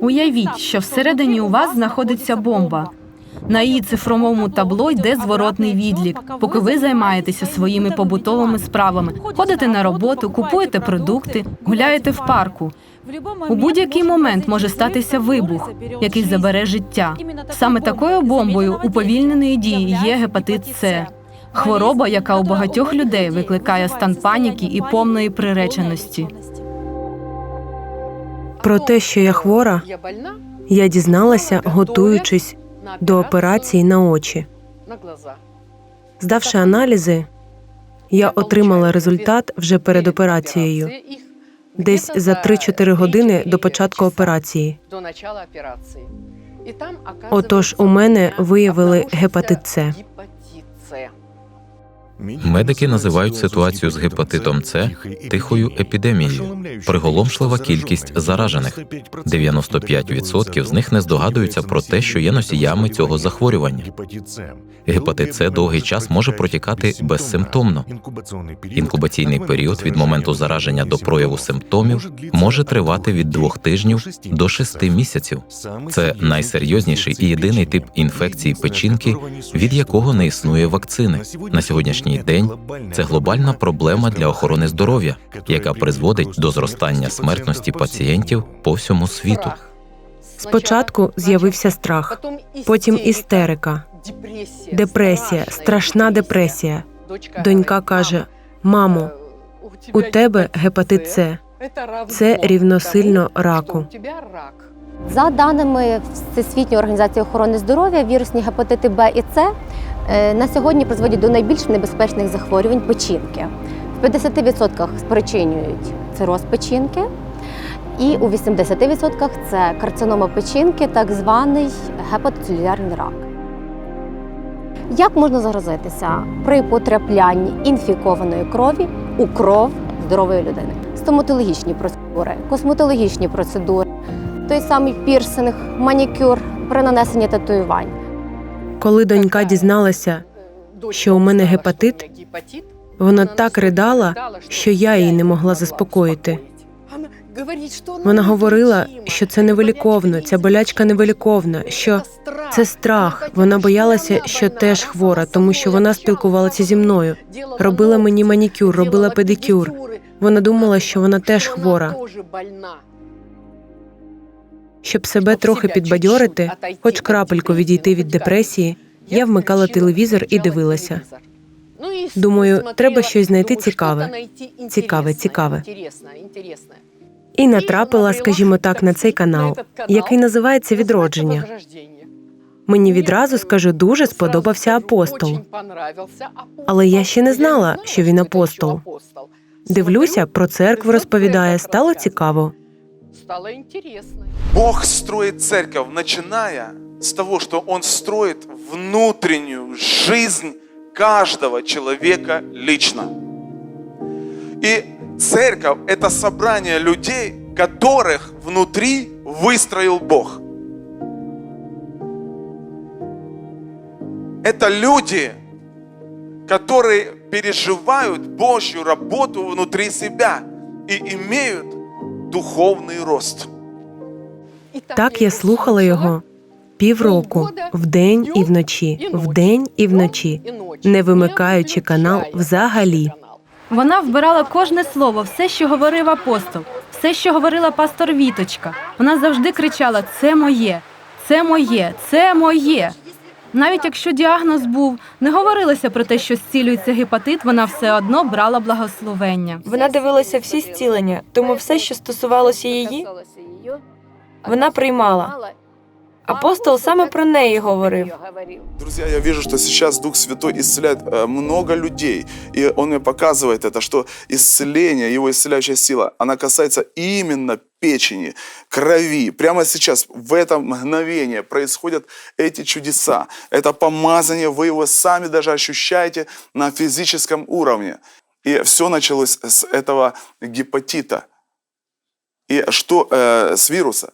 Уявіть, що всередині у вас знаходиться бомба. На її цифровому табло йде зворотний відлік, поки ви займаєтеся своїми побутовими справами, ходите на роботу, купуєте продукти, гуляєте в парку. У будь-який момент може статися вибух, який забере життя. Саме такою бомбою уповільненої дії є гепатит С. Хвороба, яка у багатьох людей викликає стан паніки і повної приреченості. Про те, що я хвора, Я дізналася, готуючись до операції на очі. Здавши аналізи, я отримала результат вже перед операцією, десь за 3-4 години до початку операції. Отож, у мене виявили. Гепатит С. Медики називають ситуацію з гепатитом С тихою епідемією. Приголомшлива кількість заражених. 95% з них не здогадуються про те, що є носіями цього захворювання. Гепатит С довгий час може протікати безсимптомно. Інкубаційний період від моменту зараження до прояву симптомів може тривати від двох тижнів до шести місяців. Це найсерйозніший і єдиний тип інфекції печінки, від якого не існує вакцини. На сьогоднішній день це глобальна проблема для охорони здоров'я, яка призводить до зростання смертності пацієнтів по всьому світу. Спочатку з'явився страх, потім істерика, депресія, страшна депресія. Донька каже: Мамо, у тебе гепатит С. Це рівносильно раку. За даними Всесвітньої організації охорони здоров'я, вірусні гепатити Б і С е, на сьогодні призводять до найбільш небезпечних захворювань печінки. В 50% спричинюють цироз печінки, і у 80% це карцинома печінки, так званий гепатоцелюлярний рак. Як можна заразитися при потраплянні інфікованої крові у кров здорової людини? Стоматологічні процедури, косметологічні процедури, той самий пірсинг, манікюр при нанесенні татуювань. Коли донька дізналася, що у мене гепатит, вона так ридала, що я її не могла заспокоїти. Вона говорила, що це невиліковно, ця болячка невиліковна, що це страх. Вона боялася, що теж хвора, тому що вона спілкувалася зі мною, робила мені манікюр, робила педикюр. Вона думала, що вона теж хвора. Щоб себе трохи підбадьорити, хоч крапельку відійти від депресії, я вмикала телевізор і дивилася. Думаю, треба щось знайти цікаве. Цікаве, цікаве. І натрапила, скажімо так, на цей канал, який називається Відродження. Мені відразу скажу, дуже сподобався апостол. Але я ще не знала, що він апостол. Дивлюся, про церкву розповідає, стало цікаво. Стало интересно. Бог строит церковь, начиная с того, что Он строит внутреннюю жизнь каждого человека лично. И церковь – это собрание людей, которых внутри выстроил Бог. Это люди, которые переживают Божью работу внутри себя и имеют духовный рост. Так я слухала його півроку, вдень і вночі, вдень і вночі, не вимикаючи канал взагалі. Вона вбирала кожне слово, все, що говорив апостол, все, що говорила пастор Віточка. Вона завжди кричала: Це моє, це моє, це моє. Навіть якщо діагноз був, не говорилося про те, що зцілюється гепатит, вона все одно брала благословення. Вона дивилася всі зцілення, тому все, що стосувалося її, вона приймала. Апостол саме про неї говорив. Друзья, я вижу, что сейчас Дух Святой исцеляет э, много людей. И Он мне показывает это, что исцеление, Его исцеляющая сила, она касается именно печени, крови. Прямо сейчас, в это мгновение происходят эти чудеса. Это помазание, вы его сами даже ощущаете на физическом уровне. И все началось с этого гепатита. И что э, с вируса?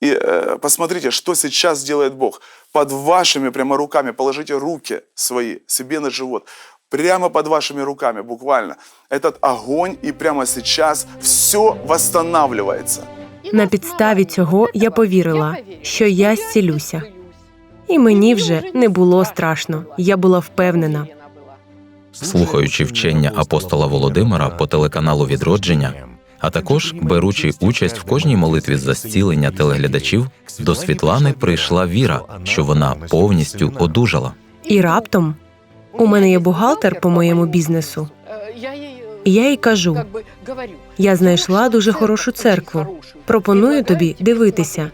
И э, посмотрите, что сейчас делает Бог. Под вашими прямо руками положите руки свои себе на живот. Прямо под вашими руками, буквально. Этот огонь, и прямо сейчас все восстанавливается. На підставі цього я повірила, що я зцілюся. І мені вже не було страшно. Я була впевнена. Слухаючи вчення апостола Володимира по телеканалу Відродження, а також беручи участь в кожній молитві за зцілення телеглядачів, до Світлани прийшла віра, що вона повністю одужала. І раптом у мене є бухгалтер по моєму бізнесу. І я їй кажу: я знайшла дуже хорошу церкву. Пропоную тобі дивитися.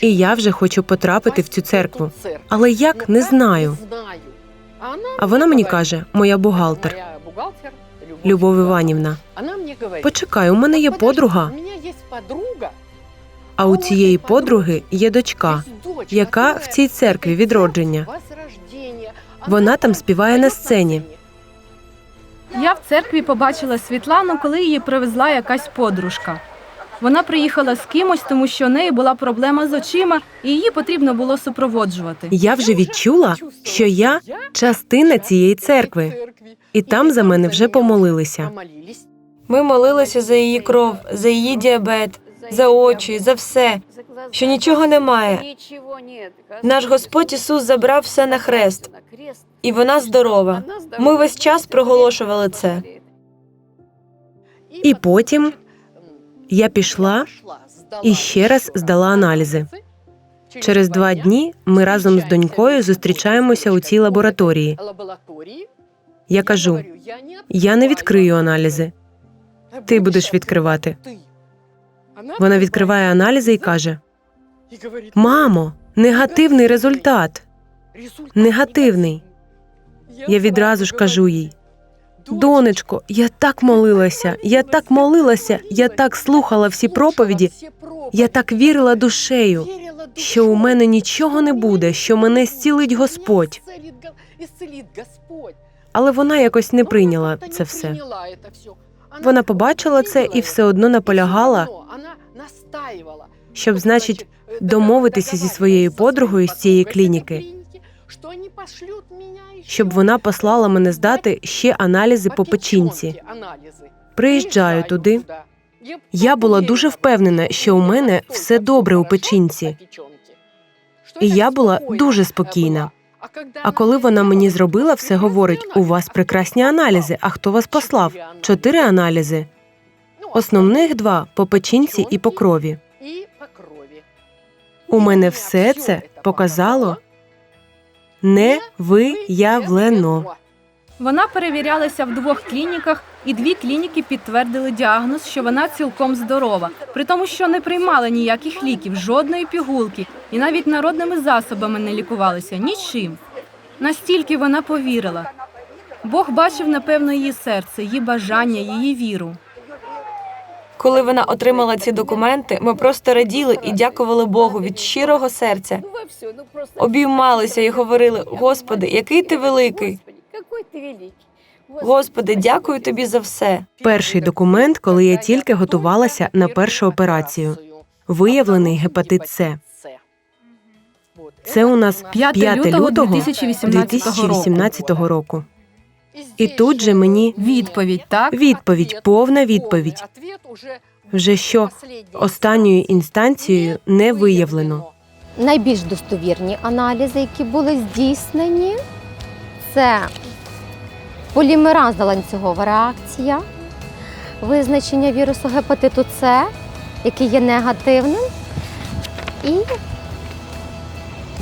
І я вже хочу потрапити в цю церкву. але як не знаю. А вона мені каже, моя бухгалтер Любов Іванівна. Почекай, у мене є подруга, а у цієї подруги є дочка, яка в цій церкві відродження. Вона там співає на сцені. Я в церкві побачила Світлану, коли її привезла якась подружка. Вона приїхала з кимось, тому що у неї була проблема з очима, і її потрібно було супроводжувати. Я вже відчула, що я частина цієї церкви, і там за мене вже помолилися. Ми молилися за її кров, за її діабет, за очі, за все, що нічого немає. Наш Господь Ісус забрав все на хрест, і вона здорова. Ми весь час проголошували це. І потім я пішла і ще раз здала аналізи. Через два дні ми разом з донькою зустрічаємося у цій лабораторії. Я кажу: я не відкрию аналізи. Ти будеш відкривати. Вона відкриває аналізи і каже: Мамо, негативний результат. Негативний. Я відразу ж кажу їй: Донечко, я так молилася, я так молилася, я так слухала всі проповіді, я так вірила душею, що у мене нічого не буде, що мене зцілить Господь. Але вона якось не прийняла це все. Вона побачила це і все одно наполягала, щоб, значить, домовитися зі своєю подругою з цієї клініки, щоб вона послала мене здати ще аналізи по печінці. Приїжджаю туди. Я була дуже впевнена, що у мене все добре у печінці. І я була дуже спокійна. А коли вона мені зробила все, говорить: у вас прекрасні аналізи. А хто вас послав? Чотири аналізи. Основних два по печінці і по крові. У мене все це показало невиявлено. Вона перевірялася в двох клініках, і дві клініки підтвердили діагноз, що вона цілком здорова, при тому, що не приймала ніяких ліків, жодної пігулки, і навіть народними засобами не лікувалася нічим. Настільки вона повірила. Бог бачив, напевно, її серце, її бажання, її віру. Коли вона отримала ці документи, ми просто раділи і дякували Богу від щирого серця. Обіймалися і говорили: Господи, який ти великий! Господи, дякую тобі за все. Перший документ, коли я тільки готувалася на першу операцію. Виявлений гепатит С. Це у нас 5 5 лютого лютого 2018 року. 2018 року. І тут же мені Відповідь, так? відповідь, повна відповідь, вже що останньою інстанцією не виявлено. Найбільш достовірні аналізи, які були здійснені, це полімеразна ланцюгова реакція, визначення вірусу гепатиту С, який є негативним, і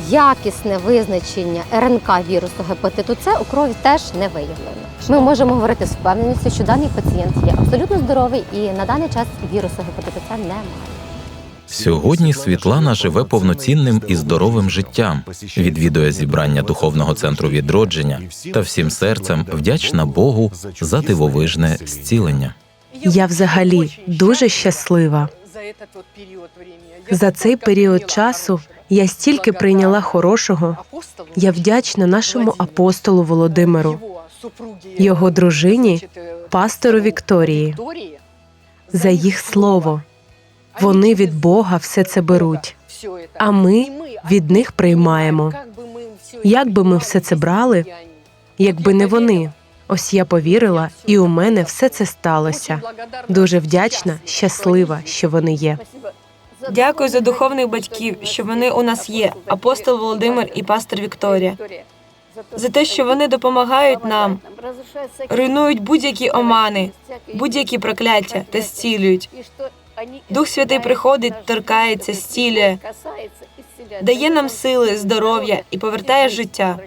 якісне визначення РНК вірусу гепатиту С у крові теж не виявлено. Ми можемо говорити з впевненістю, що даний пацієнт є абсолютно здоровий і на даний час вірусу гепатиту С немає. Сьогодні Світлана живе повноцінним і здоровим життям, відвідує зібрання духовного центру відродження та всім серцем вдячна Богу за дивовижне зцілення. Я взагалі дуже щаслива. За цей період часу я стільки прийняла хорошого. Я вдячна нашому апостолу Володимиру, його дружині, пастору Вікторії, за їх слово. Вони від Бога все це беруть, а ми від них приймаємо. Як би ми все це брали, якби не вони? Ось я повірила, і у мене все це сталося. Дуже вдячна, щаслива, що вони є. Дякую за духовних батьків, що вони у нас є, апостол Володимир і пастор Вікторія. За те, що вони допомагають нам, руйнують будь-які омани, будь-які прокляття та зцілюють. Дух Святий приходить, торкається, зцілює, дає нам сили, здоров'я і повертає життя.